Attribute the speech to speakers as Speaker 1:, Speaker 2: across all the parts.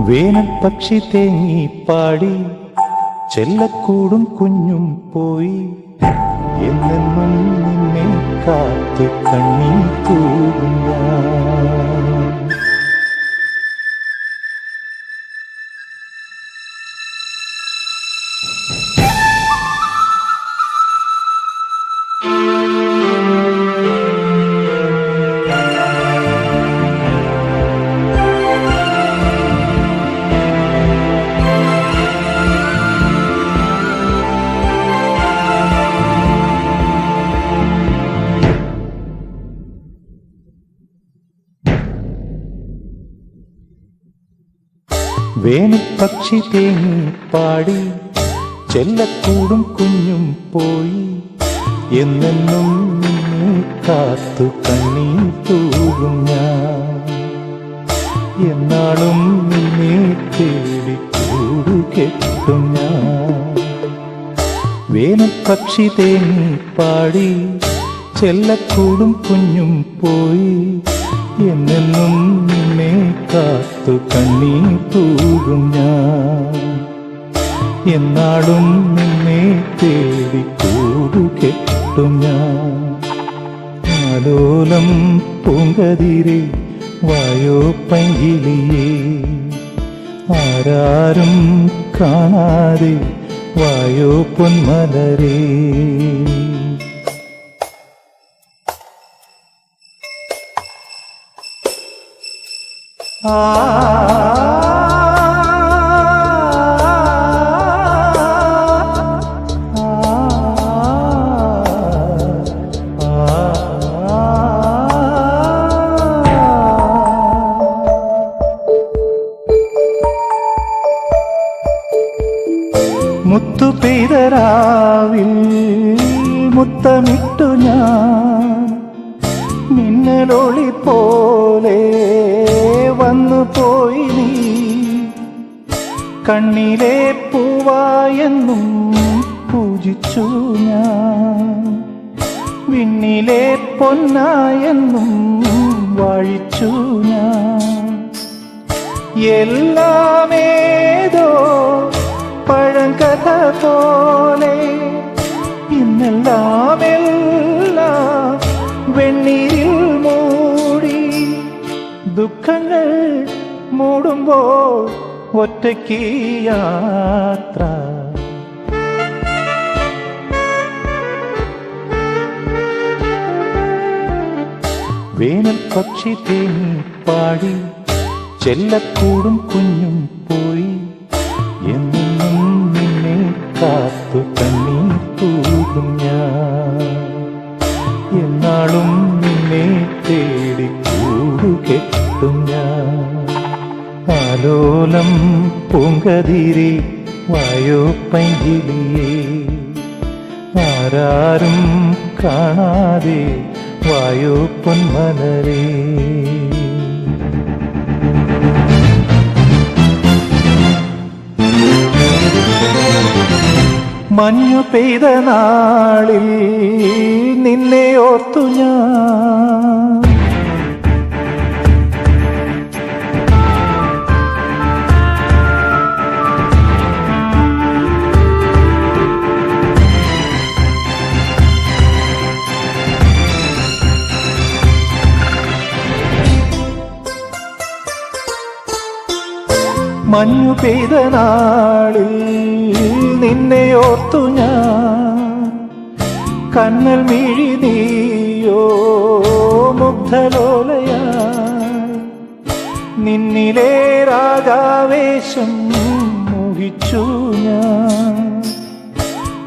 Speaker 1: വേനൽ പക്ഷി തേങ്ങി പാടി ചെല്ലക്കൂടും കുഞ്ഞും പോയി. നിന്നെ കാത്തു കണ്ണീ തൂകും വേനൽ പക്ഷി തേങ്ങി പാടി ചെല്ലക്കൂടും കുഞ്ഞും പോയി. എന്നെന്നും നിന്നെ കാത്തു കണ്ണീ തൂകും ഞാൻ. എന്നാളും നിന്നെ തേടി കൂടു കെട്ടും ഞാൻ. തേങ്ങി പാടി ചെല്ലക്കൂടും കുഞ്ഞും പോയി. എന്നെന്നും നിന്നെ കാത്തു കണ്ണീ തൂകും ഞാൻ. എന്നാളും നിന്നെ തേടി കൂടു കെട്ടും ഞാൻ. ആലോലം പൂങ്കതിരെ വായോ പൈകിളിയേ ആരാരും കാണാതെ വായോ പൊന്മലരേ. മുത്തു പെയ്തരാവിൽ മുത്തമിട്ടു ഞാൻ മിന്നലൊളി പോലെ വന്നു പോയി നീ. കണ്ണിലെ പൂവായെന്നും പൂജിച്ചു ഞാൻ. വിണ്ണിലെ പൊന്നായെന്നും വാഴിച്ചു ഞാൻ. എല്ലാമേതോ പഴങ്കഥ പോലെ ഇന്നെല്ലാം എല്ലാം വെണ്ണീരിൽ മൂടി ദുഃഖങ്ങൾ മൂടുമ്പോൾ ഒറ്റയ്ക്ക് യാത്ര. വേനൽ പക്ഷി തേങ്ങി പാടി ചെല്ലക്കൂടും കുഞ്ഞും പോയി. എന്നും നിന്നെ കാത്തു കണ്ണീ തൂകും ഞാൻ. എന്നാളും നിന്നെ തേടി ഞാൻ. ആലോലം പൂങ്കതിരെ വായോ പൈകിളിയേ ആരാരും കാണാതെ വായോ പൊന്മലരേ മഞ്ഞു പെയ്ത നാളിൽ നിന്നെ ഓർത്തു ഞാൻ മഞ്ഞു പെയ്ത നാളിൽ നിന്നെ ഓർത്തു ഞാൻ. കണ്ണൽ മിഴി നീയോ മുഗ്ധലോലയാ നിന്നിലെ രാഗാവേശം മോഹിച്ചു ഞാൻ.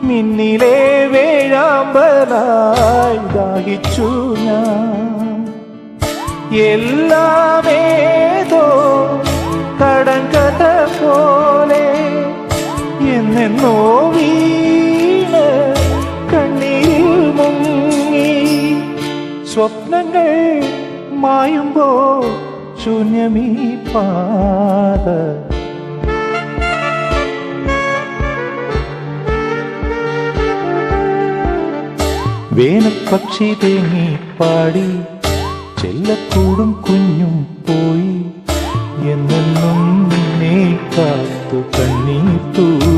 Speaker 1: നിന്നിലെ വേഴാമ്പലായി ദാഹിച്ചു ഞാൻ. എല്ലാമേതോ പോലെ എന്നെന്നോ വീണ കണ്ണീരിൽ മുങ്ങി. സ്വപ്നങ്ങൾ മായുമ്പോ ശൂന്യമീ പാത. വേനൽപ്പക്ഷി തേങ്ങി പാടി ചെല്ലക്കൂടും കുഞ്ഞും പോയി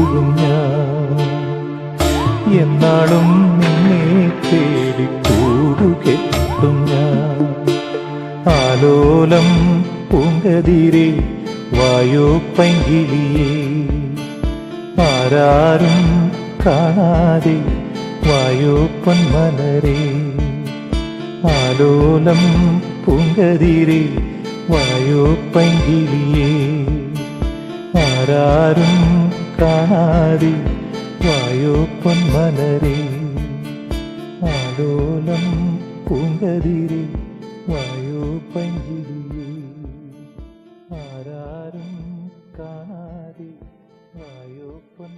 Speaker 1: തൂകും ഞാൻ എന്നാളും നിന്നെ തേടി കൂടുകെട്ടും ഞാൻ ആലോലം പൂങ്കതിരെ വായോ പൈങ്കിളിയേ ആരാരും കാണാതെ വായോ പൊന്മലരേ ആലോലം പൂങ്കതിരെ വായോ പൈങ്കിളിയേ ആരാരും കാണാതെ വായോപ്പൻ മലരെ ആലോലം പൂങ്കതിരെ വായോ പഞ്ചിരിയെ ആരാരും കാണാതെ വായോപ്പൻ